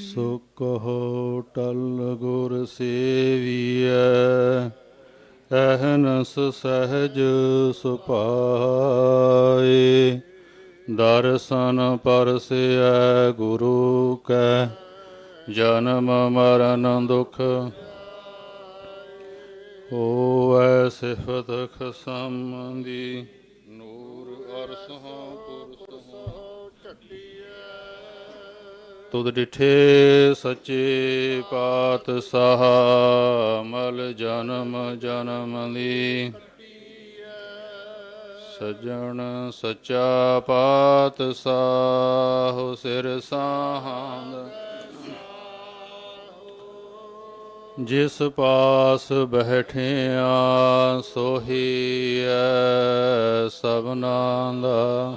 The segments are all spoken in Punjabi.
ਸੋ ਕਹੋ ਟਲ ਗੁਰ ਸੇਵੀਐ, ਅਹਨਸ ਸਹਜ ਸੁਪਾਏ ਦਰਸ਼ਨ ਪਰਸਿਐ ਗੁਰੂ ਕੈ, ਜਨਮ ਮਰਨ ਦੁਖ। ਹੋਵੈ ਸਿਫਤ ਖਸਮ ਦੀ, ਨੂਰ ਅਰਸਹਾਂ ਪੁਰਸਹਾਂ ਤੁਧ ਡਿਠੇ ਸੱਚੇ ਪਾਤਸ਼ਾਹ ਮਲ ਜਨਮ ਜਨਮ ਦੀ ਸਜਣ ਸੱਚਾ ਪਾਤਸ਼ਾਹ ਸਿਰ ਸਾਹਾਂਦ ਜਿਸ ਪਾਸ ਬੈਠਿਆ ਸੋਹੀ ਐ ਦਾ।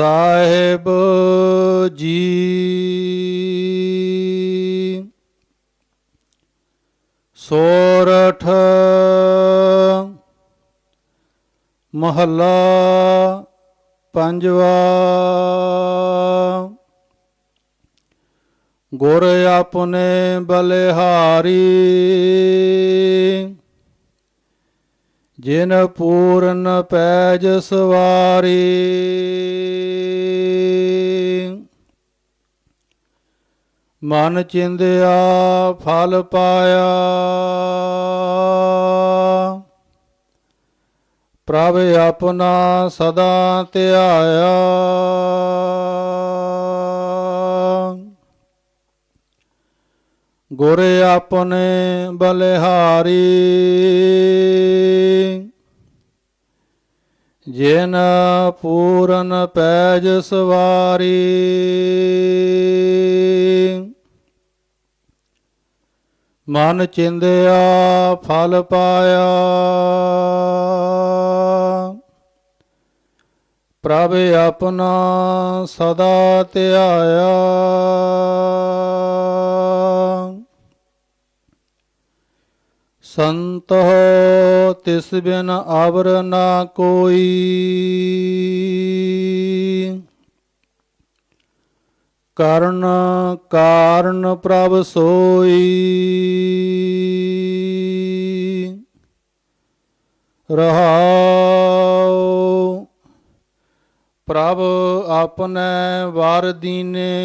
ਸਾਹਿਬ ਜੀ। ਸੋਰਠ ਮਹੱਲਾ ਪੰਜਵਾ। ਗੁਰ ਆਪਣੇ ਬਲਿਹਾਰੀ। ਜਿਨ ਪੂਰਨ ਪੈਜ ਸਵਾਰੀ। ਮਨ ਚਿੰਦਿਆ, ਫਲ ਪਾਇਆ। ਪ੍ਰਭ ਆਪਣਾ ਸਦਾ ਧਿਆਇਆ। ਗੁਰ ਆਪਣੇ ਬਲਿਹਾਰੀ। ਜਿਨ ਪੂਰਨ ਪੈਜ ਸਵਾਰੀ। ਮਨ ਚਿੰਦਿਆ ਫਲ ਪਾਇਆ। ਪ੍ਰਭ ਆਪਣਾ ਸਦਾ ਧਿਆਇਆ। ਸੰਤ ਹੋ ਤਿਸ ਬਿਨ ਆਵਰ ਨਾ ਕੋਈ। ਕਰਨ ਕਾਰਨ ਪ੍ਰਭ ਸੋਈ। ਰਹਾਉ, ਪ੍ਰਭ ਆਪਣੇ ਵਾਰ ਦੀਨੇ।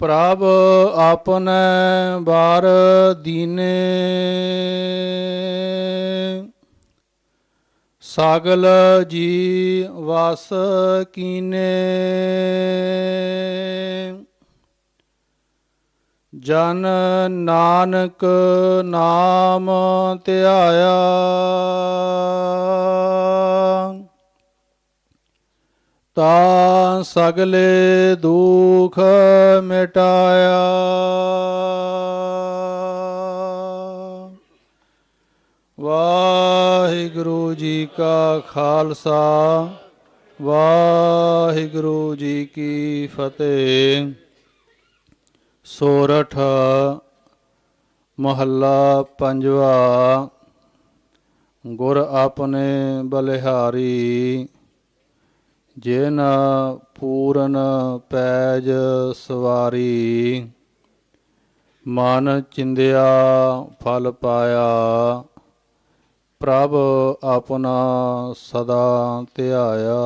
ਪ੍ਰਭ ਆਪਣੇ ਬਾਰ ਦੀਨੇ। ਸਾਗਲ ਜੀ ਵਸ ਕੀਨੇ। ਜਨ ਨਾਨਕ ਨਾਮ ਧਿਆਇਆ। ਤਾ ਸਗਲੇ ਦੁਖ ਮਿਟਾਇਆ। ਵਾਹਿਗੁਰੂ ਜੀ ਕਾ ਖਾਲਸਾ, ਵਾਹਿਗੁਰੂ ਜੀ ਕੀ ਫਤਿਹ। ਸੋਰਠ ਮਹੱਲਾ ਪੰਜਵਾ, ਗੁਰ ਆਪਣੇ ਬਲਿਹਾਰੀ। ਜਿਨ ਪੂਰਨ ਪੈਜ ਸਵਾਰੀ ਮਨ ਚਿੰਦਿਆ ਫਲ ਪਾਇਆ ਪ੍ਰਭ ਆਪਣਾ ਸਦਾ ਧਿਆਇਆ।